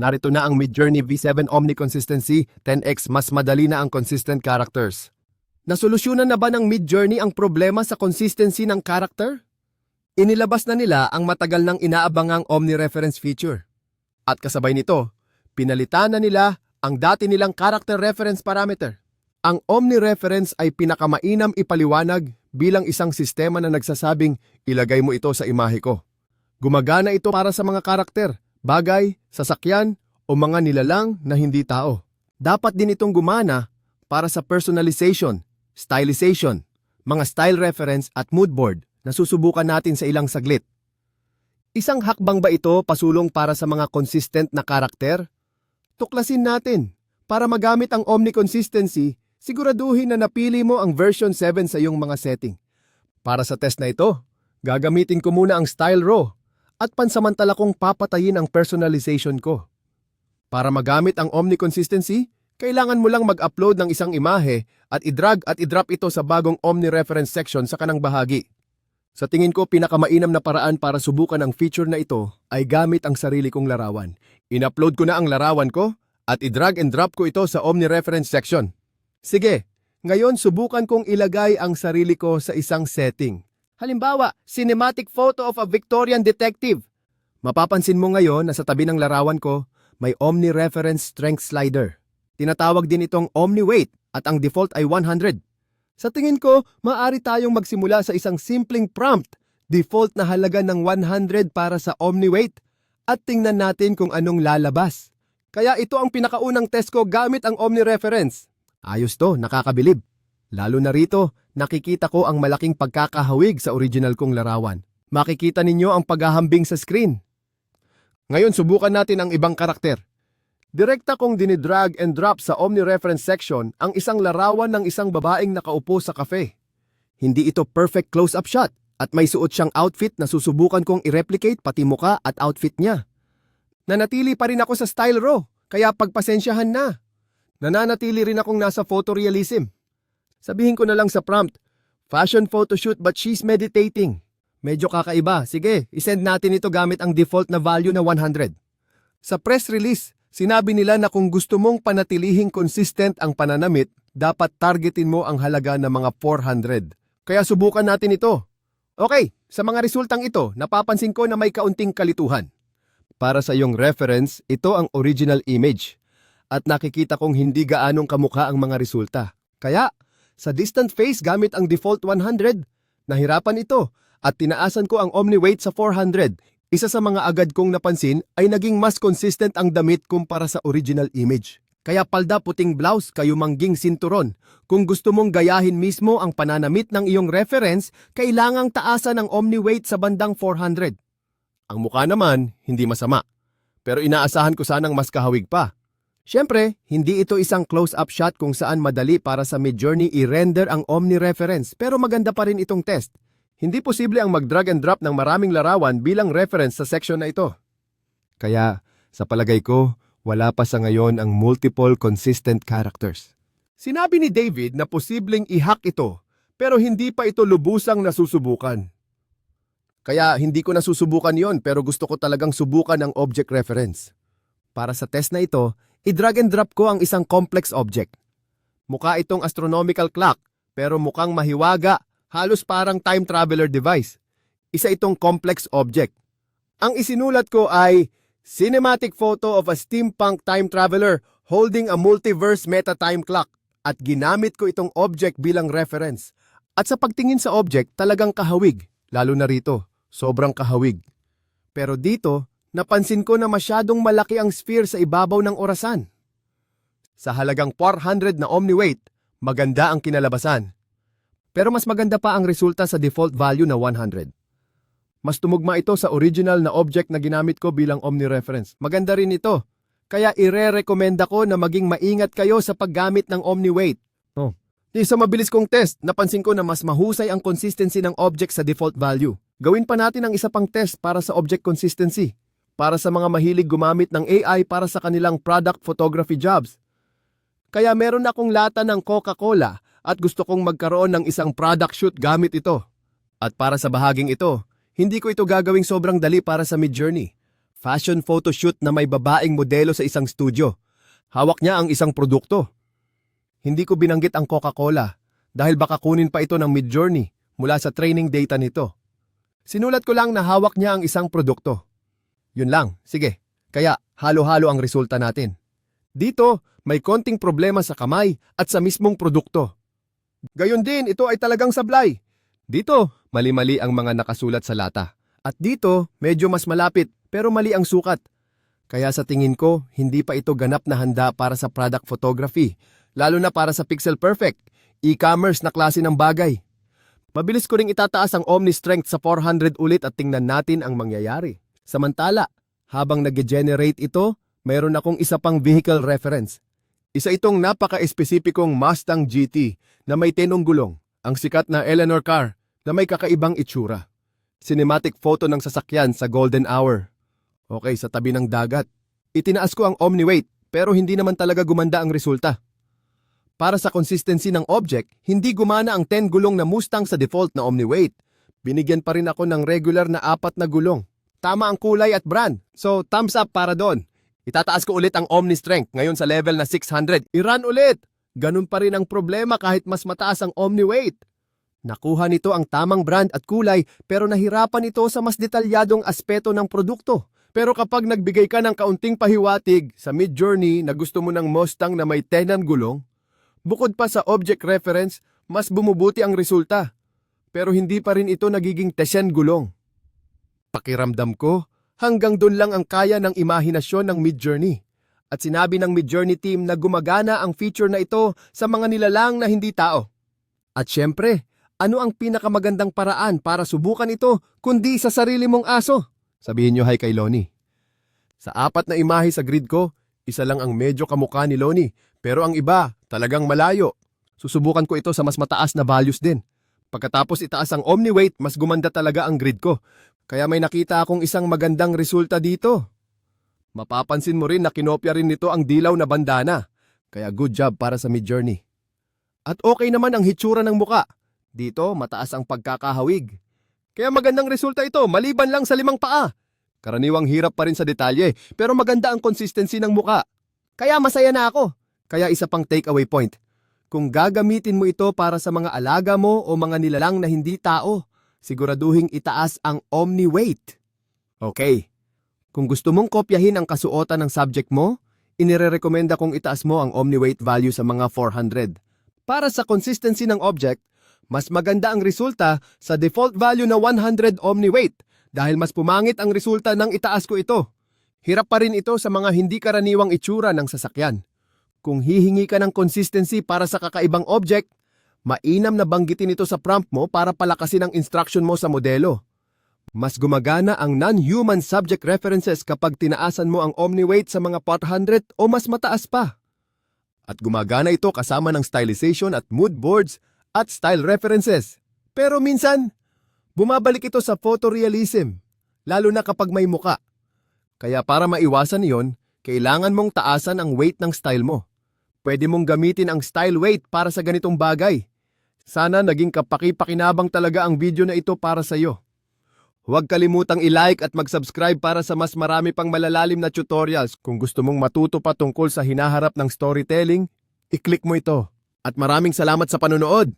Narito na ang Midjourney V7 Omni Consistency 10x mas madali na ang consistent characters. Nasolusyonan na ba ng Midjourney ang problema sa consistency ng character? Inilabas na nila ang matagal nang inaabangang Omni Reference feature. At kasabay nito, pinalitan na nila ang dati nilang character reference parameter. Ang Omni Reference ay pinakamainam ipaliwanag bilang isang sistema na nagsasabing ilagay mo ito sa imahe ko. Gumagana ito para sa mga karakter, bagay, sasakyan, o mga nilalang na hindi tao. Dapat din itong gumana para sa personalization, stylization, mga style reference at mood board na susubukan natin sa ilang saglit. Isang hakbang ba ito pasulong para sa mga consistent na karakter? Tuklasin natin. Para magamit ang Omni Consistency, siguraduhin na napili mo ang version 7 sa iyong mga setting. Para sa test na ito, gagamitin ko muna ang Style Raw at pansamantala kong papatayin ang personalization ko. Para magamit ang Omni Consistency, kailangan mo lang mag-upload ng isang imahe at i-drag at i-drop ito sa bagong Omni Reference section sa kanang bahagi. Sa tingin ko, pinakamainam na paraan para subukan ang feature na ito ay gamit ang sarili kong larawan. In-upload ko na ang larawan ko at i-drag and drop ko ito sa Omni Reference section. Sige, ngayon subukan kong ilagay ang sarili ko sa isang setting. Halimbawa, cinematic photo of a Victorian detective. Mapapansin mo ngayon na sa tabi ng larawan ko, may Omni Reference Strength Slider. Tinatawag din itong Omni Weight at ang default ay 100. Sa tingin ko, maaari tayong magsimula sa isang simpleng prompt, default na halaga ng 100 para sa Omni Weight, at tingnan natin kung anong lalabas. Kaya ito ang pinakaunang test ko gamit ang Omni Reference. Ayos to, nakakabilib. Lalo na rito, nakikita ko ang malaking pagkakahawig sa original kong larawan. Makikita ninyo ang paghahambing sa screen. Ngayon, subukan natin ang ibang karakter. Direkta kong dinidrag and drop sa Omni Reference section ang isang larawan ng isang babaeng nakaupo sa kafe. Hindi ito perfect close-up shot at may suot siyang outfit na susubukan kong i-replicate pati muka at outfit niya. Nanatili pa rin ako sa style raw, kaya pagpasensyahan na. Nananatili rin akong nasa photorealism. Sabihin ko na lang sa prompt, fashion photoshoot but she's meditating. Medyo kakaiba. Sige, isend natin ito gamit ang default na value na 100. Sa press release, sinabi nila na kung gusto mong panatilihing consistent ang pananamit, dapat targetin mo ang halaga ng mga 400. Kaya subukan natin ito. Okay, sa mga resultang ito, napapansin ko na may kaunting kalituhan. Para sa iyong reference, ito ang original image. At nakikita kong hindi gaanong kamukha ang mga resulta. Kaya, sa distant face gamit ang default 100, nahirapan ito at tinaasan ko ang Omni Weight sa 400. Isa sa mga agad kong napansin ay naging mas consistent ang damit kumpara sa original image. Kaya palda puting blouse kayo mangging sinturon. Kung gusto mong gayahin mismo ang pananamit ng iyong reference, kailangang taasan ang Omni Weight sa bandang 400. Ang mukha naman, hindi masama. Pero inaasahan ko sanang mas kahawig pa. Siyempre, hindi ito isang close-up shot kung saan madali para sa Midjourney i-render ang Omni reference pero maganda pa rin itong test. Hindi posible ang mag-drag and drop ng maraming larawan bilang reference sa section na ito. Kaya, sa palagay ko, wala pa sa ngayon ang multiple consistent characters. Sinabi ni David na posibleng i-hack ito pero hindi pa ito lubusang nasusubukan. Kaya hindi ko nasusubukan yon pero gusto ko talagang subukan ang object reference. Para sa test na ito, i-drag and drop ko ang isang complex object. Mukha itong astronomical clock, pero mukhang mahiwaga, halos parang time traveler device. Isa itong complex object. Ang isinulat ko ay cinematic photo of a steampunk time traveler holding a multiverse meta time clock at ginamit ko itong object bilang reference. At sa pagtingin sa object, talagang kahawig, lalo na rito, sobrang kahawig. Pero dito, napansin ko na masyadong malaki ang sphere sa ibabaw ng orasan. Sa halagang 400 na Omni Weight, maganda ang kinalabasan. Pero mas maganda pa ang resulta sa default value na 100. Mas tumugma ito sa original na object na ginamit ko bilang Omni reference. Maganda rin ito. Kaya ire-recommenda ko na maging maingat kayo sa paggamit ng Omni Weight. Oh. Di sa mabilis kong test, napansin ko na mas mahusay ang consistency ng object sa default value. Gawin pa natin ang isa pang test para sa object consistency para sa mga mahilig gumamit ng AI para sa kanilang product photography jobs. Kaya meron akong lata ng Coca-Cola at gusto kong magkaroon ng isang product shoot gamit ito. At para sa bahaging ito, hindi ko ito gagawing sobrang dali para sa Midjourney. Fashion photoshoot na may babaeng modelo sa isang studio. Hawak niya ang isang produkto. Hindi ko binanggit ang Coca-Cola dahil baka kunin pa ito ng Midjourney mula sa training data nito. Sinulat ko lang na hawak niya ang isang produkto. Yun lang, sige. Kaya halo-halo ang resulta natin. Dito, may konting problema sa kamay at sa mismong produkto. Gayon din, ito ay talagang sablay. Dito, mali-mali ang mga nakasulat sa lata. At dito, medyo mas malapit pero mali ang sukat. Kaya sa tingin ko, hindi pa ito ganap na handa para sa product photography, lalo na para sa pixel perfect, e-commerce na klase ng bagay. Mabilis ko ring itataas ang Omni Strength sa 400 ulit at tingnan natin ang mangyayari. Samantala, habang nag-generate ito, mayroon akong isa pang vehicle reference. Isa itong napaka-espesipikong Mustang GT na may tenong gulong, ang sikat na Eleanor car na may kakaibang itsura. Cinematic photo ng sasakyan sa golden hour. Okay, sa tabi ng dagat. Itinaas ko ang Omni weight pero hindi naman talaga gumanda ang resulta. Para sa consistency ng object, hindi gumana ang 10 gulong na Mustang sa default na Omni weight. Binigyan pa rin ako ng regular na apat na gulong. Tama ang kulay at brand. So, thumbs up para doon. Itataas ko ulit ang Omni Strength ngayon sa level na 600. I-run ulit! Ganun pa rin ang problema kahit mas mataas ang Omni weight. Nakuha nito ang tamang brand at kulay pero nahirapan ito sa mas detalyadong aspeto ng produkto. Pero kapag nagbigay ka ng kaunting pahiwatig sa mid-journey na gusto mo ng Mustang na may 10 ang gulong, bukod pa sa object reference, mas bumubuti ang resulta. Pero hindi pa rin ito nagiging 10 gulong. Pakiramdam ko, hanggang doon lang ang kaya ng imahinasyon ng Midjourney. At sinabi ng Midjourney team na gumagana ang feature na ito sa mga nilalang na hindi tao. At syempre, ano ang pinakamagandang paraan para subukan ito kundi sa sarili mong aso? Sabihin nyo hi kay Loni. Sa apat na imahe sa grid ko, isa lang ang medyo kamukha ni Loni, pero ang iba talagang malayo. Susubukan ko ito sa mas mataas na values din. Pagkatapos itaas ang Omni weight, mas gumanda talaga ang grid ko. Kaya may nakita akong isang magandang resulta dito. Mapapansin mo rin na kinopya rin nito ang dilaw na bandana. Kaya good job para sa Midjourney. At okay naman ang hitsura ng muka. Dito, mataas ang pagkakahawig. Kaya magandang resulta ito, maliban lang sa limang paa. Karaniwang hirap pa rin sa detalye, pero maganda ang consistency ng muka. Kaya masaya na ako. Kaya isa pang takeaway point. Kung gagamitin mo ito para sa mga alaga mo o mga nilalang na hindi tao, siguraduhing itaas ang Omni weight. Okay. Kung gusto mong kopyahin ang kasuotan ng subject mo, inirerekomenda kong itaas mo ang Omni weight value sa mga 400. Para sa consistency ng object, mas maganda ang resulta sa default value na 100 Omni weight dahil mas pumangit ang resulta ng itaas ko ito. Hirap pa rin ito sa mga hindi karaniwang itsura ng sasakyan. Kung hihingi ka ng consistency para sa kakaibang object, mainam na banggitin ito sa prompt mo para palakasin ang instruction mo sa modelo. Mas gumagana ang non-human subject references kapag tinaasan mo ang Omni weight sa mga 400 o mas mataas pa. At gumagana ito kasama ng stylization at mood boards at style references. Pero minsan, bumabalik ito sa photorealism, lalo na kapag may muka. Kaya para maiwasan iyon, kailangan mong taasan ang weight ng style mo. Pwede mong gamitin ang style weight para sa ganitong bagay. Sana naging kapaki-pakinabang talaga ang video na ito para sa iyo. Huwag kalimutang i-like at mag-subscribe para sa mas marami pang malalalim na tutorials. Kung gusto mong matuto pa tungkol sa hinaharap ng storytelling, i-click mo ito. At maraming salamat sa panonood!